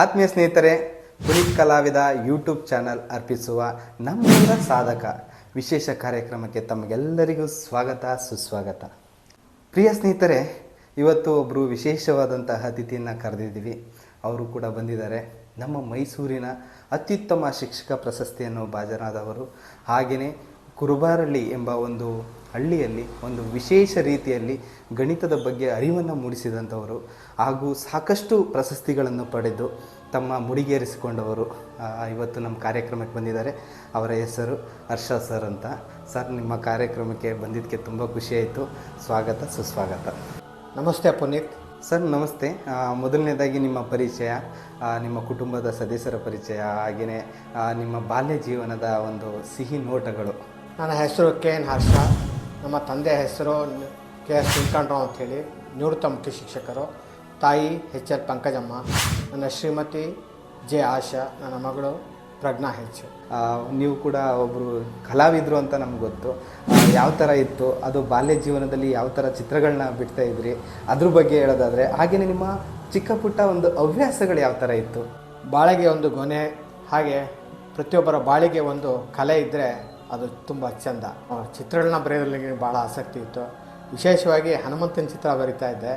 ಆತ್ಮೀಯ ಸ್ನೇಹಿತರೆ, ಪುನೀತ್ ಕಲಾವಿದ ಯೂಟ್ಯೂಬ್ ಚಾನಲ್ ಅರ್ಪಿಸುವ ನಮ್ಮೂರ ಸಾಧಕ ವಿಶೇಷ ಕಾರ್ಯಕ್ರಮಕ್ಕೆ ತಮಗೆಲ್ಲರಿಗೂ ಸ್ವಾಗತ, ಸುಸ್ವಾಗತ. ಪ್ರಿಯ ಸ್ನೇಹಿತರೆ, ಇವತ್ತು ಒಬ್ಬರು ವಿಶೇಷವಾದಂತಹ ಅತಿಥಿಯನ್ನು ಕರೆದಿದ್ದೀವಿ. ಅವರು ಕೂಡ ಬಂದಿದ್ದಾರೆ. ನಮ್ಮ ಮೈಸೂರಿನ ಅತ್ಯುತ್ತಮ ಶಿಕ್ಷಕ ಪ್ರಶಸ್ತಿಯನ್ನು ಭಾಜನಾದವರು ಹಾಗೆಯೇ ಕುರುಬಾರಳ್ಳಿ ಎಂಬ ಒಂದು ಹಳ್ಳಿಯಲ್ಲಿ ಒಂದು ವಿಶೇಷ ರೀತಿಯಲ್ಲಿ ಗಣಿತದ ಬಗ್ಗೆ ಅರಿವನ್ನು ಮೂಡಿಸಿದಂಥವರು ಹಾಗೂ ಸಾಕಷ್ಟು ಪ್ರಶಸ್ತಿಗಳನ್ನು ಪಡೆದು ತಮ್ಮ ಮುಡಿಗೇರಿಸಿಕೊಂಡವರು ಇವತ್ತು ನಮ್ಮ ಕಾರ್ಯಕ್ರಮಕ್ಕೆ ಬಂದಿದ್ದಾರೆ. ಅವರ ಹೆಸರು ಹರ್ಷ ಸರ್ ಅಂತ. ಸರ್ ನಿಮ್ಮ ಕಾರ್ಯಕ್ರಮಕ್ಕೆ ಬಂದಿದ್ದಕ್ಕೆ ತುಂಬ ಖುಷಿಯಾಯಿತು ಸ್ವಾಗತ ಸುಸ್ವಾಗತ. ನಮಸ್ತೆ ಪುನೀತ್. ಸರ್ ನಮಸ್ತೆ. ಮೊದಲನೇದಾಗಿ ನಿಮ್ಮ ಪರಿಚಯ ನಿಮ್ಮ ಕುಟುಂಬದ ಸದಸ್ಯರ ಪರಿಚಯ ಹಾಗೆಯೇ ನಿಮ್ಮ ಬಾಲ್ಯ ಜೀವನದ ಒಂದು ಸಿಹಿ ನೋಟಗಳು. ನನ್ನ ಹೆಸರು ಕೆ ಎನ್ ಹರ್ಷ. ನಮ್ಮ ತಂದೆ ಹೆಸರು ಕೆ ಎಸ್ ಅಂತ ಅಂಥೇಳಿ ನಿವೃತ್ತ ಮುಖ್ಯ ಶಿಕ್ಷಕರು. ತಾಯಿ ಎಚ್ ಎಲ್ ಪಂಕಜಮ್ಮ ನನ್ನ ಶ್ರೀಮತಿ ಜೆ ಆಶಾ ನನ್ನ ಮಗಳು ಪ್ರಜ್ಞಾ ಹೆಚ್ಚು ನೀವು ಕೂಡ ಒಬ್ಬರು ಕಲಾವಿದರು ಅಂತ ನಮ್ಗೆ ಗೊತ್ತು. ಯಾವ ಥರ ಇತ್ತು ಅದು ಬಾಲ್ಯ ಜೀವನದಲ್ಲಿ ಯಾವ ಥರ ಚಿತ್ರಗಳನ್ನ ಬಿಡ್ತಾ ಇದ್ರಿ ಅದ್ರ ಬಗ್ಗೆ ಹೇಳೋದಾದರೆ ಹಾಗೆಯೇ ನಿಮ್ಮ ಚಿಕ್ಕ ಪುಟ್ಟ ಒಂದು ಹವ್ಯಾಸಗಳು ಯಾವ ಥರ ಇತ್ತು? ಬಾಳೆಗೆ ಒಂದು ಗೊನೆ ಹಾಗೆ ಪ್ರತಿಯೊಬ್ಬರ ಬಾಳಿಗೆ ಒಂದು ಕಲೆ ಇದ್ದರೆ ಅದು ತುಂಬ ಚೆಂದ ಚಿತ್ರಗಳನ್ನ ಬರೆಯೋದ್ರಲ್ಲಿ ಭಾಳ ಆಸಕ್ತಿ ಇತ್ತು. ವಿಶೇಷವಾಗಿ ಹನುಮಂತನ ಚಿತ್ರ ಬರಿತಾ ಇದ್ದೆ.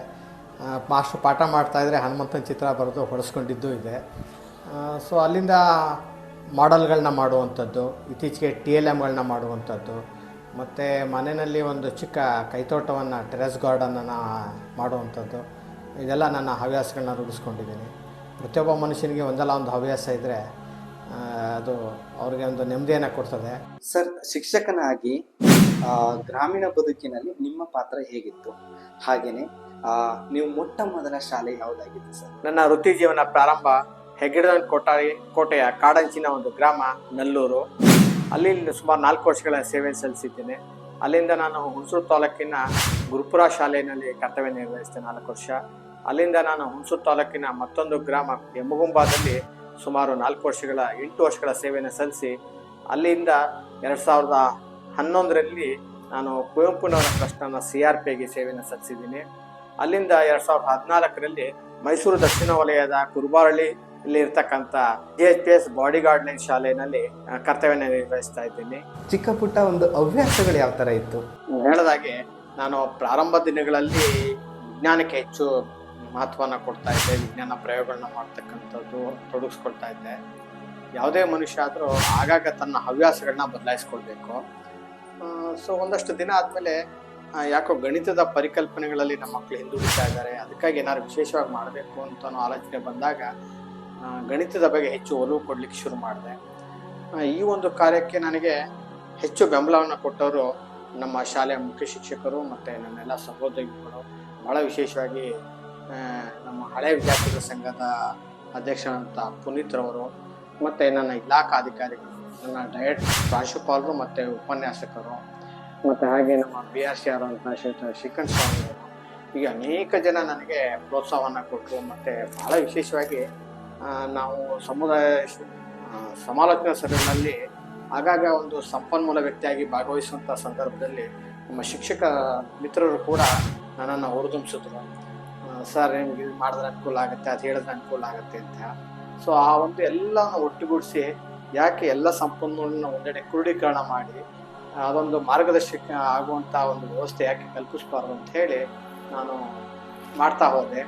ಮಾಸ್ಟ್ರು ಪಾಠ ಇದ್ದರೆ ಹನುಮಂತನ ಚಿತ್ರ ಬರೆದು ಹೊಡೆಸ್ಕೊಂಡಿದ್ದು ಇದೆ. ಸೊ ಅಲ್ಲಿಂದ ಮಾಡಲ್ಗಳನ್ನ ಮಾಡುವಂಥದ್ದು, ಇತ್ತೀಚೆಗೆ ಟಿ ಎಲ್ ಎಮ್ಗಳನ್ನ ಮಾಡುವಂಥದ್ದು, ಮತ್ತು ಮನೆಯಲ್ಲಿ ಒಂದು ಚಿಕ್ಕ ಕೈತೋಟವನ್ನು, ಟೆರೆಸ್ ಗಾರ್ಡನನ್ನು ಮಾಡುವಂಥದ್ದು, ಇದೆಲ್ಲ ನನ್ನ ಹವ್ಯಾಸಗಳನ್ನ ರೂಢಿಸ್ಕೊಂಡಿದ್ದೀನಿ. ಪ್ರತಿಯೊಬ್ಬ ಮನುಷ್ಯನಿಗೆ ಒಂದಲ್ಲ ಒಂದು ಹವ್ಯಾಸ ಇದ್ದರೆ ಅದು ಅವ್ರಿಗೆ ಒಂದು ನೆಮ್ಮದಿಯನ್ನು ಕೊಡ್ತದೆ. ಸರ್ ಶಿಕ್ಷಕನಾಗಿ ಗ್ರಾಮೀಣ ಬದುಕಿನಲ್ಲಿ ನಿಮ್ಮ ಪಾತ್ರ ಹೇಗಿತ್ತು? ಹಾಗೆಯೇ ನೀವು ಮೊಟ್ಟ ಮೊದಲ ಶಾಲೆ ಯಾವುದಾಗಿತ್ತು ಸರ್? ನನ್ನ ವೃತ್ತಿ ಜೀವನ ಪ್ರಾರಂಭ ಹೆಗ್ಗಡ ಕೋಟಾರಿ ಕೋಟೆಯ ಕಾಡಂಚಿನ ಒಂದು ಗ್ರಾಮ ನಲ್ಲೂರು. ಅಲ್ಲಿ ಸುಮಾರು ನಾಲ್ಕು ವರ್ಷಗಳ ಸೇವೆ ಸಲ್ಲಿಸಿದ್ದೇನೆ. ಅಲ್ಲಿಂದ ನಾನು ಹುಣಸೂರು ತಾಲೂಕಿನ ಗುರುಪುರ ಶಾಲೆಯಲ್ಲಿ ಕರ್ತವ್ಯ ನಿರ್ವಹಿಸಿದೆ ನಾಲ್ಕು ವರ್ಷ. ಅಲ್ಲಿಂದ ನಾನು ಹುಣಸೂರು ತಾಲೂಕಿನ ಮತ್ತೊಂದು ಗ್ರಾಮ ಯಮಗುಂಬಾದಲ್ಲಿ ಸುಮಾರು ನಾಲ್ಕು ವರ್ಷಗಳ ಎಂಟು ವರ್ಷಗಳ ಸೇವೆಯನ್ನು ಸಲ್ಲಿಸಿ ಅಲ್ಲಿಂದ ಎರಡು ಸಾವಿರದ ಹನ್ನೊಂದರಲ್ಲಿ ನಾನು ಕುವೆಂಪುನವರ ಟ್ರಸ್ಟ್ನ ಸಿ ಆರ್ ಪಿಗೆ ಸೇವೆಯನ್ನು ಸಲ್ಲಿಸಿದ್ದೀನಿ. ಅಲ್ಲಿಂದ ಎರಡು ಸಾವಿರದ ಹದಿನಾಲ್ಕರಲ್ಲಿ ಮೈಸೂರು ದಕ್ಷಿಣ ವಲಯದ ಕುರುಬಾರಳ್ಳಿ ಇಲ್ಲಿ ಇರ್ತಕ್ಕಂಥ G H P S bodyguard line ಶಾಲೆಯಲ್ಲಿ ಕರ್ತವ್ಯ ನಿರ್ವಹಿಸ್ತಾ ಇದ್ದೀನಿ. ಚಿಕ್ಕ ಪುಟ್ಟ ಒಂದು ಹವ್ಯಾಸಗಳು ಯಾವ ಥರ ಇತ್ತು? ಹೇಳದಾಗೆ ನಾನು ಪ್ರಾರಂಭ ದಿನಗಳಲ್ಲಿ ವಿಜ್ಞಾನಕ್ಕೆ ಹೆಚ್ಚು ಮಹತ್ವನ ಕೊಡ್ತಾ ಇದೆ, ವಿಜ್ಞಾನ ಪ್ರಯೋಗಗಳನ್ನ ಮಾಡ್ತಕ್ಕಂಥದ್ದು ತೊಡಗಿಸ್ಕೊಳ್ತಾ ಇದ್ದೆ ಯಾವುದೇ ಮನುಷ್ಯ ಆದರೂ ಆಗಾಗ ತನ್ನ ಹವ್ಯಾಸಗಳನ್ನ ಬದಲಾಯಿಸ್ಕೊಳ್ಬೇಕು. ಸೊ ಒಂದಷ್ಟು ದಿನ ಆದಮೇಲೆ ಯಾಕೋ ಗಣಿತದ ಪರಿಕಲ್ಪನೆಗಳಲ್ಲಿ ನಮ್ಮ ಮಕ್ಕಳು ಹಿಂದುಳಿತಾ ಇದ್ದಾರೆ, ಅದಕ್ಕಾಗಿ ಏನಾದ್ರು ವಿಶೇಷವಾಗಿ ಮಾಡಬೇಕು ಅಂತ ಆಲೋಚನೆ ಬಂದಾಗ ಗಣಿತದ ಬಗ್ಗೆ ಹೆಚ್ಚು ಒಲವು ಕೊಡ್ಲಿಕ್ಕೆ ಶುರು ಮಾಡಿದೆ. ಈ ಒಂದು ಕಾರ್ಯಕ್ಕೆ ನನಗೆ ಹೆಚ್ಚು ಬೆಂಬಲವನ್ನು ಕೊಟ್ಟವರು ನಮ್ಮ ಶಾಲೆಯ ಮುಖ್ಯ ಶಿಕ್ಷಕರು ಮತ್ತು ನನ್ನೆಲ್ಲ ಸಹೋದ್ಯೋಗಿಗಳು. ಬಹಳ ವಿಶೇಷವಾಗಿ ನಮ್ಮ ಹಳೆ ವಿದ್ಯಾರ್ಥಿಗಳ ಸಂಘದ ಅಧ್ಯಕ್ಷರಂತ ಪುನೀತ್ರವರು ಮತ್ತು ನನ್ನ ಇಲಾಖಾ ಅಧಿಕಾರಿಗಳು, ನನ್ನ ಡಯಟ್ ಪ್ರಾಂಶುಪಾಲರು, ಮತ್ತು ಉಪನ್ಯಾಸಕರು, ಮತ್ತು ಹಾಗೆ ನಮ್ಮ ಬಿ ಆರ್ ಸಿ ಆರ್ ಅಂತ ಶ್ರೀ ಶ್ರೀಕಂಠ ಸ್ವಾಮಿ ಹೀಗೆ ಅನೇಕ ಜನ ನನಗೆ ಪ್ರೋತ್ಸಾಹವನ್ನು ಕೊಟ್ಟರು ಮತ್ತು ಬಹಳ ವಿಶೇಷವಾಗಿ ನಾವು ಸಮುದಾಯ ಸಮಾಲೋಚನಾ ಸಭೆಗಳಲ್ಲಿ ಆಗಾಗ ಒಂದು ಸಂಪನ್ಮೂಲ ವ್ಯಕ್ತಿಯಾಗಿ ಭಾಗವಹಿಸುವಂಥ ಸಂದರ್ಭದಲ್ಲಿ ನಮ್ಮ ಶಿಕ್ಷಕ ಮಿತ್ರರು ಕೂಡ ನನ್ನನ್ನು ಹುರಿದುಂಬಿಸಿದ್ರು ಸರ್ ನಿಮ್ಗೆ ಇದು ಮಾಡಿದ್ರೆ ಅನುಕೂಲ ಆಗುತ್ತೆ, ಅದು ಹೇಳಿದ್ರೆ ಅನುಕೂಲ ಆಗುತ್ತೆ ಅಂತ. ಸೊ ಆ ಒಂದು ಎಲ್ಲನೂ ಒಟ್ಟುಗೂಡಿಸಿ ಯಾಕೆ ಎಲ್ಲ ಸಂಪನ್ಮೂಲನ ಒಂದೆಡೆ ಕ್ರೋಢೀಕರಣ ಮಾಡಿ ಅದೊಂದು ಮಾರ್ಗದರ್ಶಕ ಆಗುವಂಥ ಒಂದು ವ್ಯವಸ್ಥೆ ಯಾಕೆ ಕಲ್ಪಿಸ್ಬಾರ್ದು ಅಂತ ಹೇಳಿ ನಾನು ಮಾಡ್ತಾ ಹೋದೆ.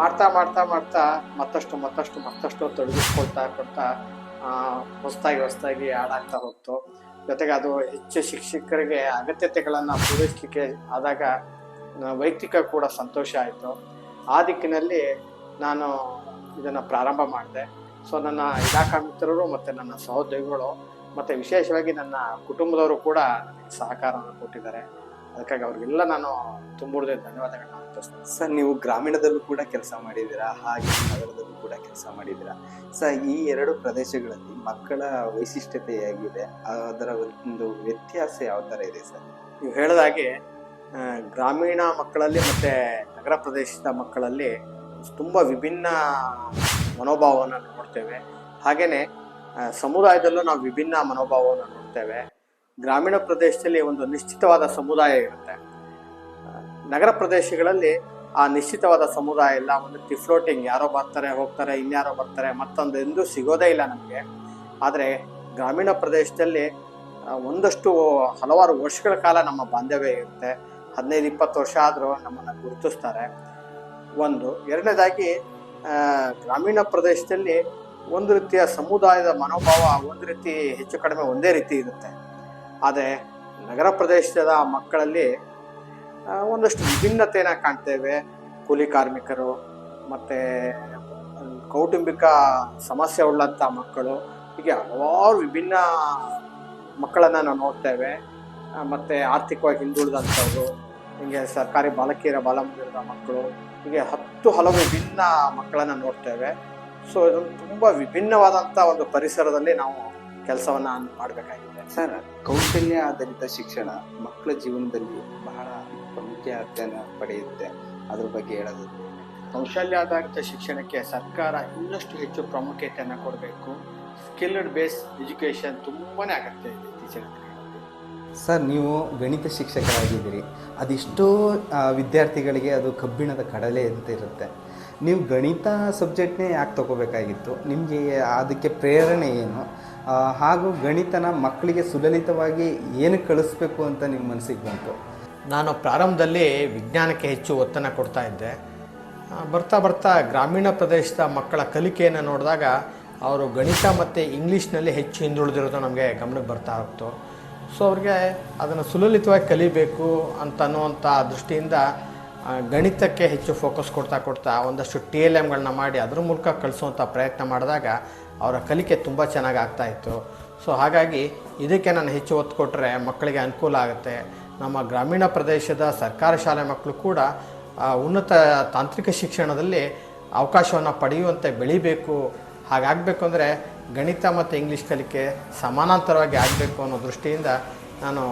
ಮಾಡ್ತಾ ಮಾಡ್ತಾ ಮಾಡ್ತಾ ಮತ್ತಷ್ಟು ಮತ್ತಷ್ಟು ಮತ್ತಷ್ಟು ತೊಡಗಿಸ್ಕೊಳ್ತಾ, ಕೊಡ್ತಾ ಹೊಸದಾಗಿ ಹೊಸದಾಗಿ ಹಾಡಾಗ್ತಾ ಹೋಗ್ತು. ಜೊತೆಗೆ ಅದು ಹೆಚ್ಚು ಶಿಕ್ಷಕರಿಗೆ ಅಗತ್ಯತೆಗಳನ್ನು ಪೂರೈಸಲಿಕ್ಕೆ ಆದಾಗ ವೈಯಕ್ತಿಕ ಕೂಡ ಸಂತೋಷ ಆಯಿತು. ಆ ದಿಕ್ಕಿನಲ್ಲಿ ನಾನು ಇದನ್ನು ಪ್ರಾರಂಭ ಮಾಡಿದೆ. ಸೊ ನನ್ನ ಇಲಾಖಾ ಮಿತ್ರರು ಮತ್ತು ನನ್ನ ಸಹೋದ್ಯೋಗಿಗಳು ಮತ್ತು ವಿಶೇಷವಾಗಿ ನನ್ನ ಕುಟುಂಬದವರು ಕೂಡ ನನಗೆ ಸಹಕಾರವನ್ನು ಕೊಟ್ಟಿದ್ದಾರೆ. ಅದಕ್ಕಾಗಿ ಅವ್ರಿಗೆಲ್ಲ ನಾನು ತುಂಬುವುದೇ ಧನ್ಯವಾದಗಳನ್ನ ಅರ್ಪಿಸ್ತೇನೆ ಸರ್ ನೀವು ಗ್ರಾಮೀಣದಲ್ಲೂ ಕೂಡ ಕೆಲಸ ಮಾಡಿದ್ದೀರಾ? ಹಾಗೆ ನಗರದಲ್ಲೂ ಕೂಡ ಕೆಲಸ ಮಾಡಿದ್ದೀರಾ? ಸರ್ ಈ ಎರಡು ಪ್ರದೇಶಗಳಲ್ಲಿ ಮಕ್ಕಳ ವೈಶಿಷ್ಟ್ಯತೆ ಹೇಗಿದೆ? ಅದರ ಒಂದು ವ್ಯತ್ಯಾಸ ಯಾವ ಥರ ಇದೆ ಸರ್? ನೀವು ಹೇಳಿದಾಗೆ ಗ್ರಾಮೀಣ ಮಕ್ಕಳಲ್ಲಿ ಮತ್ತು ನಗರ ಪ್ರದೇಶದ ಮಕ್ಕಳಲ್ಲಿ ತುಂಬ ವಿಭಿನ್ನ ಮನೋಭಾವವನ್ನು ನೋಡ್ತೇವೆ. ಹಾಗೆಯೇ ಸಮುದಾಯದಲ್ಲೂ ನಾವು ವಿಭಿನ್ನ ಮನೋಭಾವವನ್ನು ನೋಡ್ತೇವೆ. ಗ್ರಾಮೀಣ ಪ್ರದೇಶದಲ್ಲಿ ಒಂದು ನಿಶ್ಚಿತವಾದ ಸಮುದಾಯ ಇರುತ್ತೆ. ನಗರ ಪ್ರದೇಶಗಳಲ್ಲಿ ಆ ನಿಶ್ಚಿತವಾದ ಸಮುದಾಯ ಇಲ್ಲ. ಒಂದು ಟಿಫ್ಲೋಟಿಂಗ್ ಫ್ಲೋಟಿಂಗ್, ಯಾರೋ ಬರ್ತಾರೆ, ಹೋಗ್ತಾರೆ, ಇನ್ಯಾರೋ ಬರ್ತಾರೆ, ಮತ್ತೊಂದು ಎಂದೂ ಸಿಗೋದೇ ಇಲ್ಲ ನಮಗೆ. ಆದರೆ ಗ್ರಾಮೀಣ ಪ್ರದೇಶದಲ್ಲಿ ಒಂದಷ್ಟು ಹಲವಾರು ವರ್ಷಗಳ ಕಾಲ ನಮ್ಮ ಬಾಂಧವ್ಯ ಇರುತ್ತೆ. ಹದಿನೈದು, ಇಪ್ಪತ್ತು ವರ್ಷ ಆದರೂ ನಮ್ಮನ್ನು ಗುರುತಿಸ್ತಾರೆ. ಒಂದು. ಎರಡನೇದಾಗಿ ಗ್ರಾಮೀಣ ಪ್ರದೇಶದಲ್ಲಿ ಒಂದು ರೀತಿಯ ಸಮುದಾಯದ ಮನೋಭಾವ ಒಂದು ರೀತಿ ಹೆಚ್ಚು ಕಡಿಮೆ ಒಂದೇ ರೀತಿ ಇರುತ್ತೆ. ಆದರೆ, ನಗರ ಪ್ರದೇಶದ ಮಕ್ಕಳಲ್ಲಿ ಒಂದಷ್ಟು ವಿಭಿನ್ನತೆಯನ್ನು ಕಾಣ್ತೇವೆ. ಕೂಲಿ ಕಾರ್ಮಿಕರು, ಮತ್ತು ಕೌಟುಂಬಿಕ ಸಮಸ್ಯೆ ಉಳ್ಳಂಥ ಮಕ್ಕಳು, ಹೀಗೆ ಹಲವಾರು ವಿಭಿನ್ನ ಮಕ್ಕಳನ್ನು ನಾವು ನೋಡ್ತೇವೆ. ಮತ್ತೆ ಆರ್ಥಿಕವಾಗಿ ಹಿಂದುಳಿದಂಥವ್ರು. ಹೀಗೆ ಸರ್ಕಾರಿ ಬಾಲಕಿಯರ ಬಾಲಮಂದಿರದ ಮಕ್ಕಳು ಹೀಗೆ ಹತ್ತು ಹಲವು ವಿಭಿನ್ನ ಮಕ್ಕಳನ್ನು ನೋಡ್ತೇವೆ. ಸೊ ಇದೊಂದು ತುಂಬ ವಿಭಿನ್ನವಾದಂಥ ಒಂದು ಪರಿಸರದಲ್ಲಿ ನಾವು ಕೆಲಸವನ್ನು ಮಾಡಬೇಕಾಗಿದೆ. ಸರ್ ಕೌಶಲ್ಯ ಆಧಾರಿತ ಶಿಕ್ಷಣ ಮಕ್ಕಳ ಜೀವನದಲ್ಲಿ ಬಹಳ ಪ್ರಾಮುಖ್ಯತೆಯನ್ನು ಪಡೆಯುತ್ತೆ. ಅದ್ರ ಬಗ್ಗೆ ಹೇಳೋದು. ಕೌಶಲ್ಯ ಆಧಾರಿತ ಶಿಕ್ಷಣಕ್ಕೆ ಸರ್ಕಾರ ಇನ್ನಷ್ಟು ಹೆಚ್ಚು ಪ್ರಾಮುಖ್ಯತೆಯನ್ನು ಕೊಡಬೇಕು. ಸ್ಕಿಲ್ಡ್ ಬೇಸ್ ಎಜುಕೇಷನ್ ತುಂಬಾ ಅಗತ್ಯ ಇದೆ ಇತ್ತೀಚಿನ ಸರ್, ನೀವು ಗಣಿತ ಶಿಕ್ಷಕರಾಗಿದ್ದೀರಿ. ಅದೆಷ್ಟೋ ವಿದ್ಯಾರ್ಥಿಗಳಿಗೆ ಅದು ಕಬ್ಬಿಣದ ಕಡಲೆ ಅಂತ ಇರುತ್ತೆ. ನೀವು ಗಣಿತ ಸಬ್ಜೆಕ್ಟ್ನೇ ಯಾಕೆ ತಗೋಬೇಕಾಗಿತ್ತು? ನಿಮಗೆ ಅದಕ್ಕೆ ಪ್ರೇರಣೆ ಏನು? ಹಾಗೂ ಗಣಿತನ ಮಕ್ಕಳಿಗೆ ಸುಲಲಿತವಾಗಿ ಏನು ಕಳಿಸ್ಬೇಕು ಅಂತ ನಿಮ್ಮ ಮನಸ್ಸಿಗೆ ಬಂತು? ನಾನು ಪ್ರಾರಂಭದಲ್ಲಿ ವಿಜ್ಞಾನಕ್ಕೆ ಹೆಚ್ಚು ಒತ್ತನ್ನು ಕೊಡ್ತಾ ಇದ್ದೆ. ಬರ್ತಾ ಬರ್ತಾ ಗ್ರಾಮೀಣ ಪ್ರದೇಶದ ಮಕ್ಕಳ ಕಲಿಕೆಯನ್ನು ನೋಡಿದಾಗ, ಅವರು ಗಣಿತ ಮತ್ತು ಇಂಗ್ಲೀಷ್ನಲ್ಲಿ ಹೆಚ್ಚು ಹಿಂದುಳಿದಿರೋದು ನಮಗೆ ಗಮನಕ್ಕೆ ಬರ್ತಾ ಹೋಗ್ತು. ಸೊ ಅವ್ರಿಗೆ ಅದನ್ನು ಸುಲಲಿತವಾಗಿ ಕಲಿಬೇಕು ಅಂತ ಅನ್ನುವಂಥ ದೃಷ್ಟಿಯಿಂದ ಗಣಿತಕ್ಕೆ ಹೆಚ್ಚು ಫೋಕಸ್ ಕೊಡ್ತಾ ಕೊಡ್ತಾ ಒಂದಷ್ಟು ಟಿ ಎಲ್ ಎಮ್ಗಳನ್ನ ಮಾಡಿ ಅದ್ರ ಮೂಲಕ ಕಳಿಸುವಂಥ ಪ್ರಯತ್ನ ಮಾಡಿದಾಗ ಅವರ ಕಲಿಕೆ ತುಂಬ ಚೆನ್ನಾಗಿ ಆಗ್ತಾಯಿತ್ತು ಸೊ ಹಾಗಾಗಿ ಇದಕ್ಕೆ ನಾನು ಹೆಚ್ಚು ಒತ್ತು ಕೊಟ್ಟರೆ ಮಕ್ಕಳಿಗೆ ಅನುಕೂಲ ಆಗುತ್ತೆ. ನಮ್ಮ ಗ್ರಾಮೀಣ ಪ್ರದೇಶದ ಸರ್ಕಾರಿ ಶಾಲೆ ಮಕ್ಕಳು ಕೂಡ ಉನ್ನತ ತಾಂತ್ರಿಕ ಶಿಕ್ಷಣದಲ್ಲಿ ಅವಕಾಶವನ್ನು ಪಡೆಯುವಂತೆ ಬೆಳಿಬೇಕು. ಹಾಗಾಗಬೇಕು ಅಂದರೆ ಗಣಿತ ಮತ್ತು ಇಂಗ್ಲೀಷ್ ಕಲಿಕೆ ಸಮಾನಾಂತರವಾಗಿ ಆಗಬೇಕು ಅನ್ನೋ ದೃಷ್ಟಿಯಿಂದ ನಾನು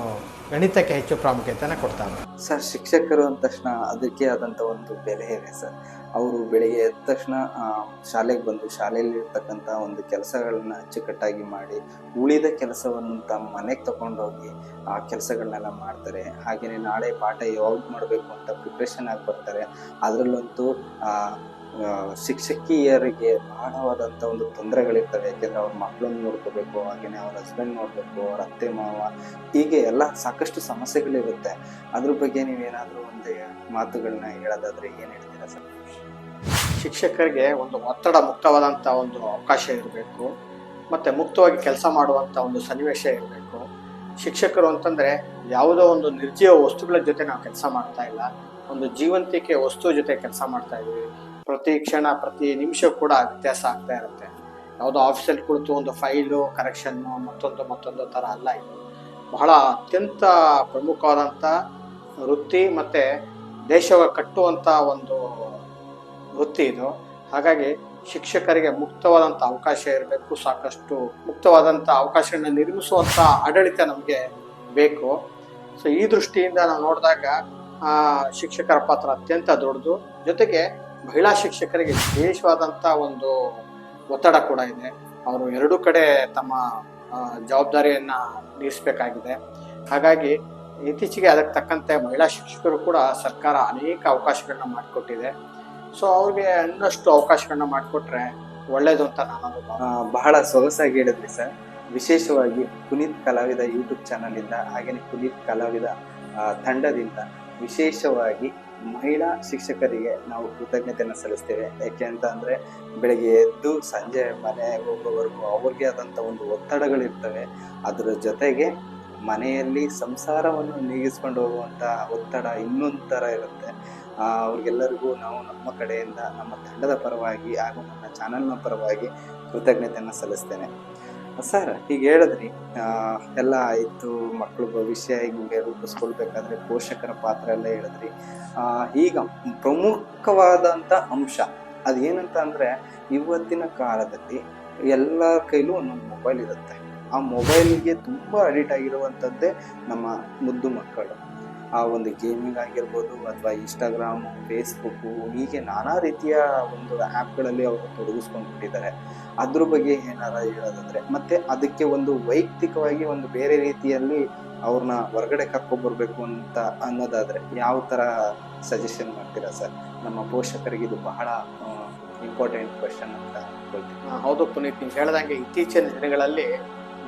ಗಣಿತಕ್ಕೆ ಹೆಚ್ಚು ಪ್ರಾಮುಖ್ಯತೆಯನ್ನು ಕೊಡ್ತಾನೆ ಸರ್, ಶಿಕ್ಷಕರು ಅಂದ ತಕ್ಷಣ ಅದಕ್ಕೆ ಆದಂಥ ಒಂದು ಬೆಲೆ ಇದೆ ಸರ್? ಅವರು ಬೆಳಿಗ್ಗೆ ಎದ್ದ ತಕ್ಷಣ ಶಾಲೆಗೆ ಬಂದು ಶಾಲೆಯಲ್ಲಿ ಇರ್ತಕ್ಕಂಥ ಒಂದು ಕೆಲಸಗಳನ್ನ ಅಚ್ಚುಕಟ್ಟಾಗಿ ಮಾಡಿ, ಉಳಿದ ಕೆಲಸವನ್ನು ತಮ್ಮ ಮನೆಗೆ ತಗೊಂಡೋಗಿ ಆ ಕೆಲಸಗಳನ್ನೆಲ್ಲ ಮಾಡ್ತಾರೆ. ಹಾಗೆಯೇ ನಾಳೆ ಪಾಠ ಯಾವಾಗ ಮಾಡಬೇಕು ಅಂತ ಪ್ರಿಪ್ರೇಷನ್ ಆಗಿ ಬರ್ತಾರೆ. ಅದರಲ್ಲಂತೂ ಶಿಕ್ಷಕಿಯರಿಗೆ ಬಹಳವಾದಂಥ ಒಂದು ತೊಂದರೆಗಳಿರ್ತವೆ. ಯಾಕೆಂದರೆ ಅವ್ರ ಮಕ್ಕಳನ್ನು ನೋಡ್ಕೋಬೇಕು ಹಾಗೆಯೇ ಅವ್ರ ಹಸ್ಬೆಂಡ್ ನೋಡಬೇಕು, ಅವ್ರ ಅತ್ತೆ, ಮಾವ ಹೀಗೆ ಎಲ್ಲ ಸಾಕಷ್ಟು ಸಮಸ್ಯೆಗಳಿರುತ್ತೆ. ಅದ್ರ ಬಗ್ಗೆ ನೀವೇನಾದರೂ ಒಂದು ಮಾತುಗಳನ್ನ ಹೇಳೋದಾದರೆ ಏನು ಹೇಳ್ತೀರಾ ಸರ್? ಶಿಕ್ಷಕರಿಗೆ ಒಂದು ಒತ್ತಡ ಮುಕ್ತವಾದಂಥ ಒಂದು ಅವಕಾಶ ಇರಬೇಕು. ಮತ್ತು ಮುಕ್ತವಾಗಿ ಕೆಲಸ ಮಾಡುವಂಥ ಒಂದು ಸನ್ನಿವೇಶ ಇರಬೇಕು. ಶಿಕ್ಷಕರು ಅಂತಂದರೆ ಯಾವುದೋ ಒಂದು ನಿರ್ಜೀವ ವಸ್ತುಗಳ ಜೊತೆ ನಾವು ಕೆಲಸ ಮಾಡ್ತಾ ಇಲ್ಲ. ಒಂದು ಜೀವಂತಿಕೆ ವಸ್ತು ಜೊತೆ ಕೆಲಸ ಮಾಡ್ತಾ ಇದ್ದೀವಿ. ಪ್ರತಿ ಕ್ಷಣ, ಪ್ರತಿ ನಿಮಿಷ ಕೂಡ ವ್ಯತ್ಯಾಸ ಆಗ್ತಾ ಇರುತ್ತೆ. ಯಾವುದೋ ಆಫೀಸಲ್ಲಿ ಕುಳಿತು ಒಂದು ಫೈಲು ಕರೆಕ್ಷನ್ನು ಮತ್ತೊಂದು ಮತ್ತೊಂದು ಥರ ಅಲ್ಲ ಇದು ಬಹಳ ಅತ್ಯಂತ ಪ್ರಮುಖವಾದಂಥ ವೃತ್ತಿ ಮತ್ತು ದೇಶವ ಕಟ್ಟುವಂಥ ಒಂದು ವೃತ್ತಿ ಇದು. ಹಾಗಾಗಿ ಶಿಕ್ಷಕರಿಗೆ ಮುಕ್ತವಾದಂಥ ಅವಕಾಶ ಇರಬೇಕು, ಸಾಕಷ್ಟು ಮುಕ್ತವಾದಂಥ ಅವಕಾಶಗಳನ್ನ ನಿರ್ಮಿಸುವಂಥ ಆಡಳಿತ ನಮಗೆ ಬೇಕು. ಸೊ ಈ ದೃಷ್ಟಿಯಿಂದ ನಾವು ನೋಡಿದಾಗ ಶಿಕ್ಷಕರ ಪಾತ್ರ ಅತ್ಯಂತ ದೊಡ್ಡದು. ಜೊತೆಗೆ ಮಹಿಳಾ ಶಿಕ್ಷಕರಿಗೆ ವಿಶೇಷವಾದಂಥ ಒಂದು ಒತ್ತಡ ಕೂಡ ಇದೆ. ಅವರು ಎರಡೂ ಕಡೆ ತಮ್ಮ ಜವಾಬ್ದಾರಿಯನ್ನು ನಿರ್ವಹಿಸಬೇಕಾಗಿದೆ ಹಾಗಾಗಿ ಇತ್ತೀಚೆಗೆ ಅದಕ್ಕೆ ತಕ್ಕಂತೆ ಮಹಿಳಾ ಶಿಕ್ಷಕರು ಕೂಡ ಸರ್ಕಾರ ಅನೇಕ ಅವಕಾಶಗಳನ್ನ ಮಾಡಿಕೊಟ್ಟಿದೆ. ಸೊ ಅವ್ರಿಗೆ ಇನ್ನಷ್ಟು ಅವಕಾಶಗಳನ್ನ ಮಾಡಿಕೊಟ್ರೆ ಒಳ್ಳೇದು ಅಂತ ನಾನು ಬಹಳ ಸೊಗಸಾಗಿ ಹೇಳಿದ್ರಿ ಸರ್. ವಿಶೇಷವಾಗಿ ಪುನೀತ್ ಕಲಾವಿದ ಯೂಟ್ಯೂಬ್ ಚಾನಲಿಂದ ಹಾಗೆಯೇ ಪುನೀತ್ ಕಲಾವಿದ ತಂಡದಿಂದ ವಿಶೇಷವಾಗಿ ಮಹಿಳಾ ಶಿಕ್ಷಕರಿಗೆ ನಾವು ಕೃತಜ್ಞತೆಯನ್ನು ಸಲ್ಲಿಸ್ತೇವೆ. ಯಾಕೆ ಅಂತ ಅಂದರೆ, ಬೆಳಗ್ಗೆ ಎದ್ದು ಸಂಜೆ ಮನೆ ಹೋಗೋವರೆಗೂ ಅವ್ರಿಗೆ ಆದಂಥ ಒಂದು ಒತ್ತಡಗಳಿರ್ತವೆ. ಅದರ ಜೊತೆಗೆ ಮನೆಯಲ್ಲಿ ಸಂಸಾರವನ್ನು ನೀಗಿಸ್ಕೊಂಡು ಹೋಗುವಂಥ ಒತ್ತಡ ಇನ್ನೊಂದು ಥರ ಇರುತ್ತೆ ಅವ್ರಿಗೆಲ್ಲರಿಗೂ ನಾವು ನಮ್ಮ ಕಡೆಯಿಂದ ನಮ್ಮ ತಂಡದ ಪರವಾಗಿ ಹಾಗೂ ನನ್ನ ಚಾನಲ್ನ ಪರವಾಗಿ ಕೃತಜ್ಞತೆಯನ್ನು ಸಲ್ಲಿಸ್ತೇನೆ. ಸರ್ ಈಗ ಹೇಳಿದ್ರಿ. ಎಲ್ಲ ಆಯಿತು ಮಕ್ಕಳು ಭವಿಷ್ಯ ಹಿಂಗೆ ರೂಪಿಸ್ಕೊಳ್ಬೇಕಾದ್ರೆ ಪೋಷಕರ ಪಾತ್ರ ಎಲ್ಲ ಹೇಳಿದ್ರಿ. ಈಗ ಪ್ರಮುಖವಾದಂಥ ಅಂಶ ಅದೇನಂತ ಅಂದರೆ ಇವತ್ತಿನ ಕಾಲದಲ್ಲಿ ಎಲ್ಲ ಕೈಲೂ ಒಂದೊಂದು ಮೊಬೈಲ್ ಇರುತ್ತೆ. ಆ ಮೊಬೈಲ್ಗೆ ತುಂಬ ಅಡಿಟ್ ಆಗಿರುವಂಥದ್ದೇ ನಮ್ಮ ಮುದ್ದು ಮಕ್ಕಳು. ಆ ಒಂದು ಗೇಮಿಂಗ್ ಆಗಿರ್ಬೋದು ಅಥವಾ ಇನ್ಸ್ಟಾಗ್ರಾಮು ಫೇಸ್ಬುಕ್ಕು ಹೀಗೆ ನಾನಾ ರೀತಿಯ ಒಂದು ಆ್ಯಪ್ಗಳಲ್ಲಿ ಅವರು ತೊಡಗಿಸ್ಕೊಂಡ್ಬಿಟ್ಟಿದ್ದಾರೆ ಅದ್ರ ಬಗ್ಗೆ ಏನಾರ ಹೇಳೋದಾದ್ರೆ, ಮತ್ತೆ ಅದಕ್ಕೆ ಒಂದು ವೈಯಕ್ತಿಕವಾಗಿ ಒಂದು ಬೇರೆ ರೀತಿಯಲ್ಲಿ ಅವ್ರನ್ನ ಹೊರಗಡೆ ಕರ್ಕೊಬರ್ಬೇಕು ಅಂತ ಅನ್ನೋದಾದ್ರೆ ಯಾವ ಥರ ಸಜೆಷನ್ ಮಾಡ್ತೀರಾ ಸರ್? ನಮ್ಮ ಪೋಷಕರಿಗೆ ಇದು ಬಹಳ ಇಂಪಾರ್ಟೆಂಟ್ ಕ್ವಶನ್ ಅಂತ ಹೇಳ್ತೀನಿ. ಹೌದು ಪುನೀತ್, ನೀವು ಹೇಳ್ದಂಗೆ ಇತ್ತೀಚಿನ ದಿನಗಳಲ್ಲಿ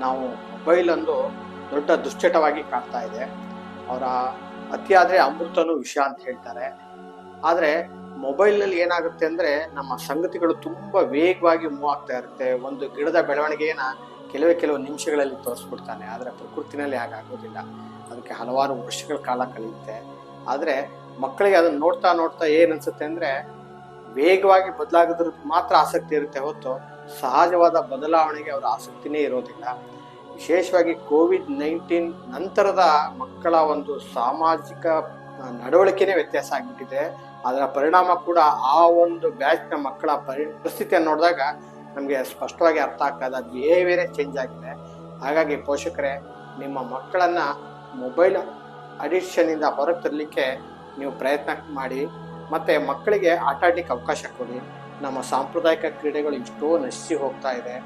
ನಾವು ಮೊಬೈಲ್ ಒಂದು ದೊಡ್ಡ ದುಶ್ಚಟವಾಗಿ ಕಾಣ್ತಾ ಇದೆ. ಅವರ ಅತಿಯಾದ್ರೆ ಅಮೃತನು ವಿಷ ಅಂತ ಹೇಳ್ತಾರೆ. ಆದ್ರೆ ಮೊಬೈಲ್ನಲ್ಲಿ ಏನಾಗುತ್ತೆ ಅಂದ್ರೆ ನಮ್ಮ ಸಂಗತಿಗಳು ತುಂಬಾ ವೇಗವಾಗಿ ಮೂವ್ ಆಗ್ತಾ ಇರುತ್ತೆ. ಒಂದು ಗಿಡದ ಬೆಳವಣಿಗೆಯನ್ನ ಕೆಲವೇ ಕೆಲವು ನಿಮಿಷಗಳಲ್ಲಿ ತೋರಿಸ್ಬಿಡ್ತಾನೆ. ಆದ್ರೆ ಪ್ರಕೃತಿನಲ್ಲಿ ಹಾಗಾಗೋದಿಲ್ಲ. ಅದಕ್ಕೆ ಹಲವಾರು ವರ್ಷಗಳ ಕಾಲ ಕಳೆಯುತ್ತೆ. ಆದ್ರೆ ಮಕ್ಕಳಿಗೆ ಅದನ್ನ ನೋಡ್ತಾ ನೋಡ್ತಾ ಏನ್ ಅನ್ಸುತ್ತೆ ಅಂದ್ರೆ ವೇಗವಾಗಿ ಬದಲಾಗೋದ್ರ ಮಾತ್ರ ಆಸಕ್ತಿ ಇರುತ್ತೆ ಹೊತ್ತು ಸಹಜವಾದ ಬದಲಾವಣೆಗೆ ಅವರ ಆಸಕ್ತಿನೇ ಇರೋದಿಲ್ಲ. ವಿಶೇಷವಾಗಿ ಕೋವಿಡ್ ನೈನ್ಟೀನ್ ನಂತರದ ಮಕ್ಕಳ ಒಂದು ಸಾಮಾಜಿಕ ನಡವಳಿಕೆನೇ ವ್ಯತ್ಯಾಸ ಆಗಿಬಿಟ್ಟಿದೆ. ಅದರ ಪರಿಣಾಮ ಕೂಡ ಆ ಒಂದು ಬ್ಯಾಚ್ನ ಮಕ್ಕಳ ಪರಿ, ಪರಿಸ್ಥಿತಿಯನ್ನು ನೋಡಿದಾಗ ನಮಗೆ ಸ್ಪಷ್ಟವಾಗಿ ಅರ್ಥ ಆಗ್ತದೆ ಅದು ಬಿಹೇವಿಯರೇ ಚೇಂಜ್ ಆಗಿದೆ. ಹಾಗಾಗಿ ಪೋಷಕರೇ, ನಿಮ್ಮ ಮಕ್ಕಳನ್ನು ಮೊಬೈಲ್ ಅಡಿಕ್ಷನ್ನಿಂದ ಹೊರಗೆ ತರಲಿಕ್ಕೆ ನೀವು ಪ್ರಯತ್ನ ಮಾಡಿ. ಮತ್ತು ಮಕ್ಕಳಿಗೆ ಆಟ ಆಡ್ಲಿಕ್ಕೆ ಅವಕಾಶ ಕೊಡಿ. ನಮ್ಮ ಸಾಂಪ್ರದಾಯಿಕ ಕ್ರೀಡೆಗಳು ಎಷ್ಟೋ ನಶಿಸಿ ಹೋಗ್ತಾ ಇದೆ.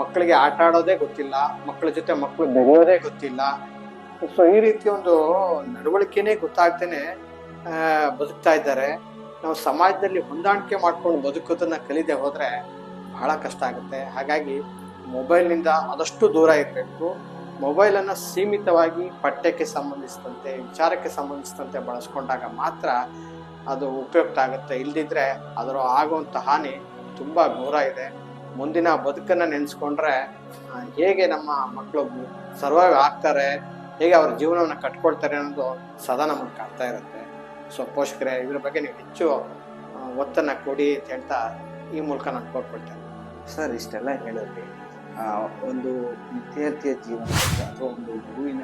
ಮಕ್ಕಳಿಗೆ ಆಟ ಆಡೋದೇ ಗೊತ್ತಿಲ್ಲ, ಮಕ್ಕಳ ಜೊತೆ ಮಕ್ಕಳು ಬೆಳೆಯೋದೇ ಗೊತ್ತಿಲ್ಲ. ಸೊ ಈ ರೀತಿ ಒಂದು ನಡವಳಿಕೆನೇ ಗೊತ್ತಾಗ್ತೇನೆ ಬದುಕ್ತಾ ಇದ್ದಾರೆ. ನಾವು ಸಮಾಜದಲ್ಲಿ ಹೊಂದಾಣಿಕೆ ಮಾಡ್ಕೊಂಡು ಬದುಕೋದನ್ನ ಕಲಿದೆ ಹೋದ್ರೆ ಬಹಳ ಕಷ್ಟ ಆಗುತ್ತೆ. ಹಾಗಾಗಿ ಮೊಬೈಲ್ನಿಂದ ಆದಷ್ಟು ದೂರ ಇರಬೇಕು. ಮೊಬೈಲನ್ನು ಸೀಮಿತವಾಗಿ ಪಠ್ಯಕ್ಕೆ ಸಂಬಂಧಿಸಿದಂತೆ, ವಿಚಾರಕ್ಕೆ ಸಂಬಂಧಿಸಿದಂತೆ ಬಳಸ್ಕೊಂಡಾಗ ಮಾತ್ರ ಅದು ಉಪಯುಕ್ತ ಆಗುತ್ತೆ. ಇಲ್ದಿದ್ರೆ ಅದರ ಆಗುವಂಥ ಹಾನಿ ತುಂಬ ಘೋರ ಇದೆ. ಮುಂದಿನ ಬದುಕನ್ನು ನೆನೆಸ್ಕೊಂಡ್ರೆ ಹೇಗೆ ನಮ್ಮ ಮಕ್ಕಳು ಸರ್ವೈವ್ ಆಗ್ತಾರೆ ಹೇಗೆ ಅವ್ರ ಜೀವನವನ್ನು ಕಟ್ಕೊಳ್ತಾರೆ ಅನ್ನೋದು ಸದಾ ನಮಗೆ ಕಾಡ್ತಾ ಇರುತ್ತೆ. ಸೊ ಪೋಷಕರೇ ಇದ್ರ ಬಗ್ಗೆ ನೀವು ಹೆಚ್ಚು ಒತ್ತನ್ನು ಕೊಡಿ ಅಂತ ಹೇಳ್ತಾ ಈ ಮೂಲಕ ನಾನು ಕೋರ್ಕೊಳ್ತೇನೆ. ಸರ್ ಇಷ್ಟೆಲ್ಲ ಹೇಳಿದ್ರಿ. ಒಂದು ವಿದ್ಯಾರ್ಥಿಯ ಜೀವನದಲ್ಲಿ ಅಥವಾ ಒಂದು ಗುರುವಿನ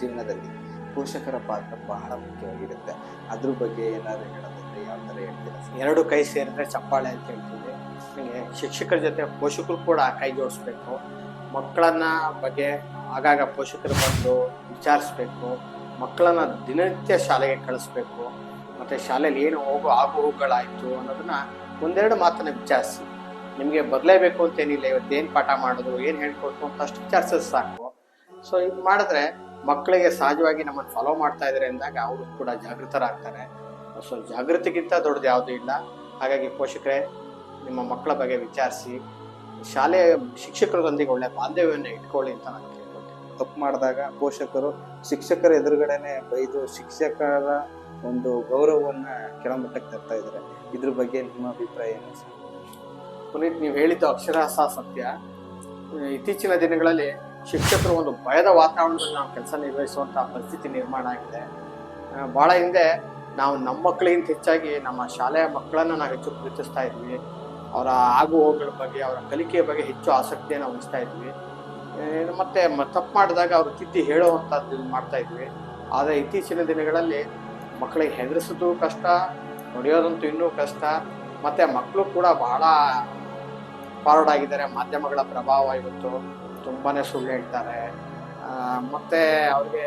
ಜೀವನದಲ್ಲಿ ಪೋಷಕರ ಪಾತ್ರ ಬಹಳ ಮುಖ್ಯವಾಗಿರುತ್ತೆ. ಅದ್ರ ಬಗ್ಗೆ ಏನಾದ್ರು ಹೇಳೋದಂದ್ರೆ ಯಾವ ಥರ ಹೇಳ್ತೀರಾ ಎರಡು ಕೈ ಸೇರಿದ್ರೆ ಚಪ್ಪಾಳೆ ಅಂತ ಹೇಳ್ತೀವಿ. ಹಾಗೆ ಶಿಕ್ಷಕರ ಜೊತೆ ಪೋಷಕರು ಕೂಡ ಕೈ ಜೋಡಿಸ್ಬೇಕು. ಮಕ್ಕಳನ್ನ ಬಗ್ಗೆ ಆಗಾಗ ಪೋಷಕರು ಬಂದು ವಿಚಾರಿಸ್ಬೇಕು. ಮಕ್ಕಳನ್ನ ದಿನನಿತ್ಯ ಶಾಲೆಗೆ ಕಳಿಸ್ಬೇಕು. ಮತ್ತೆ ಶಾಲೆಯಲ್ಲಿ ಏನು ಹೋಗು, ಆಗು ಹೋಗುಗಳಾಯ್ತು ಅನ್ನೋದನ್ನ ಒಂದೆರಡು ಮಾತನ್ನ ವಿಚಾರಿಸಿ. ನಿಮಗೆ ಬರಲೇಬೇಕು ಅಂತೇನಿಲ್ಲ ಇವತ್ತು ಏನು ಪಾಠ ಮಾಡೋದು, ಏನು ಹೇಳ್ಕೊಡ್ತು ಅಂತ ಅಷ್ಟು ವಿಚಾರಿಸೋದು ಸಾಕು. ಸೊ ಇದು ಮಾಡಿದ್ರೆ ಮಕ್ಕಳಿಗೆ ಸಹಜವಾಗಿ ನಮ್ಮನ್ನು ಫಾಲೋ ಮಾಡ್ತಾ ಇದ್ದಾರೆ ಅಂದಾಗ ಅವರು ಕೂಡ ಜಾಗೃತರಾಗ್ತಾರೆ. ಸೊ ಜಾಗೃತಿಗಿಂತ ದೊಡ್ಡದು ಯಾವುದೂ ಇಲ್ಲ. ಹಾಗಾಗಿ ಪೋಷಕರೇ ನಿಮ್ಮ ಮಕ್ಕಳ ಬಗ್ಗೆ ವಿಚಾರಿಸಿ ಶಾಲೆಯ ಶಿಕ್ಷಕರೊಂದಿಗೆ ಒಳ್ಳೆ ಬಾಂಧವ್ಯವನ್ನು ಇಟ್ಕೊಳ್ಳಿ ಅಂತ ನಾನು ಕೇಳ್ಕೊಳ್ತೀನಿ. ತಪ್ಪು ಮಾಡಿದಾಗ ಪೋಷಕರು ಶಿಕ್ಷಕರ ಎದುರುಗಡೆನೆ ಬೈದು ಶಿಕ್ಷಕರ ಒಂದು ಗೌರವವನ್ನು ಕೆಳಮಟ್ಟಕ್ಕೆ ತರ್ತಾ ಇದ್ದಾರೆ. ಇದ್ರ ಬಗ್ಗೆ ನಿಮ್ಮ ಅಭಿಪ್ರಾಯ ಏನು ಪುನೀತ್ ನೀವು ಹೇಳಿದ್ದು ಅಕ್ಷರಶಃ ಸತ್ಯ. ಇತ್ತೀಚಿನ ದಿನಗಳಲ್ಲಿ ಶಿಕ್ಷಕರು ಒಂದು ಭಯದ ವಾತಾವರಣದಲ್ಲಿ ನಾವು ಕೆಲಸ ನಿರ್ವಹಿಸುವಂತಹ ಪರಿಸ್ಥಿತಿ ನಿರ್ಮಾಣ ಆಗಿದೆ. ಬಹಳ ಹಿಂದೆ ನಾವು ನಮ್ಮ ಮಕ್ಕಳಿಗಿಂತ ಹೆಚ್ಚಾಗಿ ನಮ್ಮ ಶಾಲೆಯ ಮಕ್ಕಳನ್ನು ನಾವು ಹೆಚ್ಚು ಗುರುತಿಸ್ತಾ ಇದ್ವಿ. ಅವರ ಆಗು ಹೋಗುಗಳ ಬಗ್ಗೆ, ಅವರ ಕಲಿಕೆಯ ಬಗ್ಗೆ ಹೆಚ್ಚು ಆಸಕ್ತಿಯನ್ನು ವಹಿಸ್ತಾ ಇದ್ವಿ. ಮತ್ತು ತಪ್ಪು ಮಾಡಿದಾಗ ಅವರು ತಿದ್ದಿ ಹೇಳುವಂಥದ್ದು ಮಾಡ್ತಾ ಇದ್ವಿ. ಆದರೆ ಇತ್ತೀಚಿನ ದಿನಗಳಲ್ಲಿ ಮಕ್ಕಳಿಗೆ ಹೆದರಿಸೋದು ಕಷ್ಟ, ಹೊಡೆಯೋದಂತೂ ಇನ್ನೂ ಕಷ್ಟ. ಮತ್ತು ಮಕ್ಕಳು ಕೂಡ ಬಹಳ ಫಾರ್ವರ್ಡ್ ಆಗಿದ್ದಾರೆ. ಮಾಧ್ಯಮಗಳ ಪ್ರಭಾವ ಇವತ್ತು ತುಂಬಾ ಸುಳ್ಳು ಹೇಳ್ತಾರೆ. ಮತ್ತೆ ಅವ್ರಿಗೆ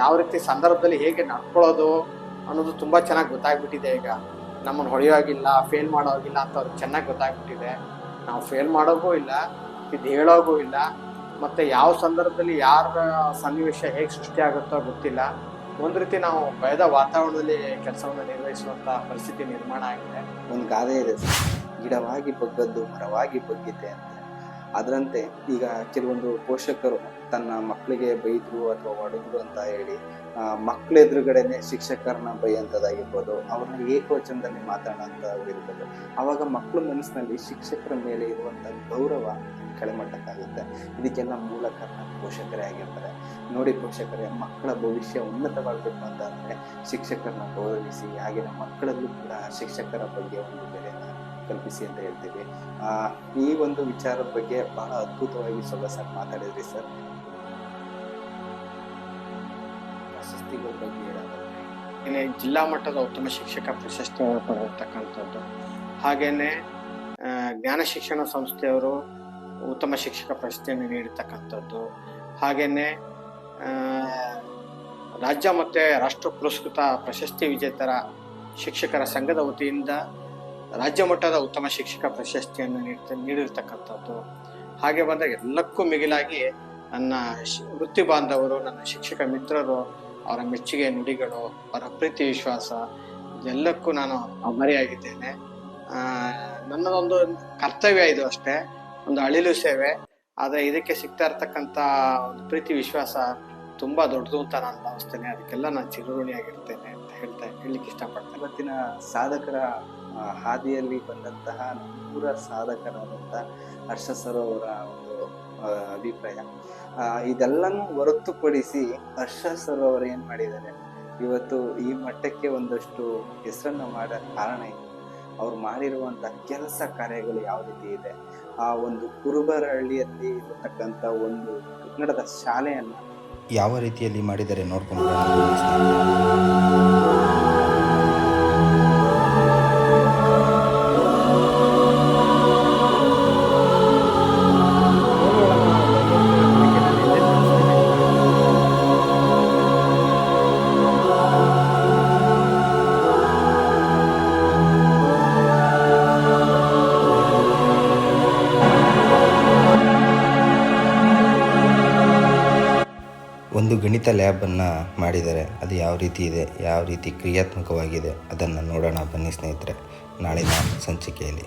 ಯಾವ ರೀತಿ ಸಂದರ್ಭದಲ್ಲಿ ಹೇಗೆ ನಡ್ಕೊಳ್ಳೋದು ಅನ್ನೋದು ತುಂಬ ಚೆನ್ನಾಗಿ ಗೊತ್ತಾಗ್ಬಿಟ್ಟಿದೆ ಈಗ. ನಮ್ಮನ್ನು ಹೊಳೆಯೋಗಿಲ್ಲ ಫೇಲ್ ಮಾಡೋಗಿಲ್ಲ ಅಂತ ಅವ್ರಿಗೆ ಚೆನ್ನಾಗಿ ಗೊತ್ತಾಗ್ಬಿಟ್ಟಿದೆ. ನಾವು ಫೇಲ್ ಮಾಡೋಗೂ ಇಲ್ಲ, ಇದು ಹೇಳೋಗೂ ಇಲ್ಲ. ಮತ್ತು ಯಾವ ಸಂದರ್ಭದಲ್ಲಿ ಯಾರ ಸನ್ನಿವೇಶ ಹೇಗೆ ಸೃಷ್ಟಿಯಾಗುತ್ತೋ ಗೊತ್ತಿಲ್ಲ. ಒಂದು ರೀತಿ ನಾವು ಭಯದ ವಾತಾವರಣದಲ್ಲಿ ಕೆಲಸವನ್ನು ನಿರ್ವಹಿಸುವಂಥ ಪರಿಸ್ಥಿತಿ ನಿರ್ಮಾಣ ಆಗಿದೆ. ಒಂದು ಗಾದೆ ಇದೆ ಗಿಡವಾಗಿ ಬಗ್ಗದ್ದು, ಮರವಾಗಿ ಬಗ್ಗಿದೆ ಅಂತ. ಅದರಂತೆ ಈಗ ಕೆಲವೊಂದು ಪೋಷಕರು ತನ್ನ ಮಕ್ಕಳಿಗೆ ಬೈದರು ಅಥವಾ ಹೊಡೆದ್ರು ಅಂತ ಹೇಳಿ ಮಕ್ಕಳೆದುರುಗಡೆನೆ ಶಿಕ್ಷಕರನ್ನ ಬೈಯಂಥದ್ದಾಗಿರ್ಬೋದು ಅವ್ರನ್ನ ಏಕವಚನದಲ್ಲಿ ಮಾತಾಡೋಂಥದ್ದಾಗಿರ್ಬೋದು ಆವಾಗ ಮಕ್ಕಳ ಮನಸ್ಸಿನಲ್ಲಿ ಶಿಕ್ಷಕರ ಮೇಲೆ ಇರುವಂಥ ಗೌರವ ಕೆಳಮಟ್ಟಕ್ಕಾಗುತ್ತೆ. ಇದಕ್ಕೆಲ್ಲ ಮೂಲ ಕಾರಣ ಪೋಷಕರೇ ಆಗಿರ್ತಾರೆ. ನೋಡಿ ಪೋಷಕರೇ, ಮಕ್ಕಳ ಭವಿಷ್ಯ ಉನ್ನತವಾಗಬೇಕು ಅಂತ ಅಂದರೆ ಶಿಕ್ಷಕರನ್ನ ಗೌರವಿಸಿ, ಹಾಗೆ ಮಕ್ಕಳಲ್ಲೂ ಕೂಡ ಶಿಕ್ಷಕರ ಬಗ್ಗೆ ಒಂದು ಕಲ್ಪಿಸಿ ಅಂತ ಹೇಳ್ತೀವಿ ಈ ಒಂದು ವಿಚಾರದ ಬಗ್ಗೆ ಬಹಳ ಅದ್ಭುತವಾಗಿ ಸೊಗಸಾಗಿ ಮಾತಾಡಿದ್ರಿ ಸರ್. ಪ್ರಶಸ್ತಿಗಳ ಬಗ್ಗೆ ಜಿಲ್ಲಾ ಮಟ್ಟದ ಉತ್ತಮ ಶಿಕ್ಷಕ ಪ್ರಶಸ್ತಿಯನ್ನು ಪಡೆದಿರ್ತಕ್ಕಂಥದ್ದು. ಹಾಗೇನೆ ಜ್ಞಾನ ಶಿಕ್ಷಣ ಸಂಸ್ಥೆಯವರು ಉತ್ತಮ ಶಿಕ್ಷಕ ಪ್ರಶಸ್ತಿಯನ್ನು ನೀಡಿರ್ತಕ್ಕಂಥದ್ದು. ಹಾಗೇನೆ ರಾಜ್ಯ ಮತ್ತು ರಾಷ್ಟ್ರ ಪುರಸ್ಕೃತ ಪ್ರಶಸ್ತಿ ವಿಜೇತರ ಶಿಕ್ಷಕರ ಸಂಘದ ವತಿಯಿಂದ ರಾಜ್ಯ ಮಟ್ಟದ ಉತ್ತಮ ಶಿಕ್ಷಕ ಪ್ರಶಸ್ತಿಯನ್ನು ನೀಡ್ತ, ನೀಡಿರ್ತಕ್ಕಂಥದ್ದು. ಹಾಗೆ ಬಂದಾಗ ಎಲ್ಲಕ್ಕೂ ಮಿಗಿಲಾಗಿ ನನ್ನ ವೃತ್ತಿ ಬಾಂಧವರು, ನನ್ನ ಶಿಕ್ಷಕ ಮಿತ್ರರು, ಅವರ ಮೆಚ್ಚುಗೆ ನುಡಿಗಳು, ಅವರ ಪ್ರೀತಿ ವಿಶ್ವಾಸ, ಇದೆಲ್ಲಕ್ಕೂ ನಾನು ಅಮರಿಯಾಗಿದ್ದೇನೆ ನನ್ನದೊಂದು ಕರ್ತವ್ಯ ಇದು ಅಷ್ಟೇ. ಒಂದು ಅಳಿಲು ಸೇವೆ. ಆದರೆ ಇದಕ್ಕೆ ಸಿಗ್ತಾ ಇರ್ತಕ್ಕಂಥ ಒಂದು ಪ್ರೀತಿ ವಿಶ್ವಾಸ ತುಂಬ ದೊಡ್ಡದು ಅಂತ ನಾನು ಭಾವಿಸ್ತೇನೆ. ಅದಕ್ಕೆಲ್ಲ ನಾನು ಚಿರಋಣಿಯಾಗಿರ್ತೇನೆ. ಹೇಳ್ತಾ ಹೇಳಲಿಕ್ಕೆ ಇಷ್ಟಪಡ್ತೇನೆ. ಇವತ್ತಿನ ಸಾಧಕರ ಹಾದಿಯಲ್ಲಿ ಬಂದಂತಹ ನೂರ ಸಾಧಕರಾದಂಥ ಹರ್ಷ ಸರೋವರ ಅವರ ಒಂದು ಅಭಿಪ್ರಾಯ. ಇದೆಲ್ಲನೂ ಹೊರತುಪಡಿಸಿ ಹರ್ಷ ಸರೋವರ ಅವರು ಏನು ಮಾಡಿದ್ದಾರೆ? ಇವತ್ತು ಈ ಮಟ್ಟಕ್ಕೆ ಒಂದಷ್ಟು ಹೆಸರನ್ನು ಮಾಡೋ ಕಾರಣ ಏನು ಅವ್ರು ಮಾಡಿರುವಂಥ ಕೆಲಸ ಕಾರ್ಯಗಳು ಯಾವ ರೀತಿ ಇದೆ? ಆ ಒಂದು ಕುರುಬರಹಳ್ಳಿಯಲ್ಲಿ ಇರತಕ್ಕಂಥ ಒಂದು ಕನ್ನಡದ ಶಾಲೆಯನ್ನು ಯಾವ ರೀತಿಯಲ್ಲಿ ಮಾಡಿದರೆ ನೋಡ್ಕೊಂಡು ಒಂದು ಗಣಿತ ಲ್ಯಾಬನ್ನು ಮಾಡಿದರೆ ಅದು ಯಾವ ರೀತಿ ಇದೆ, ಯಾವ ರೀತಿ ಕ್ರಿಯಾತ್ಮಕವಾಗಿದೆ ಅದನ್ನು ನೋಡೋಣ ಬನ್ನಿ ಸ್ನೇಹಿತರೆ. ನಾಳಿನ ಸಂಚಿಕೆಯಲ್ಲಿ.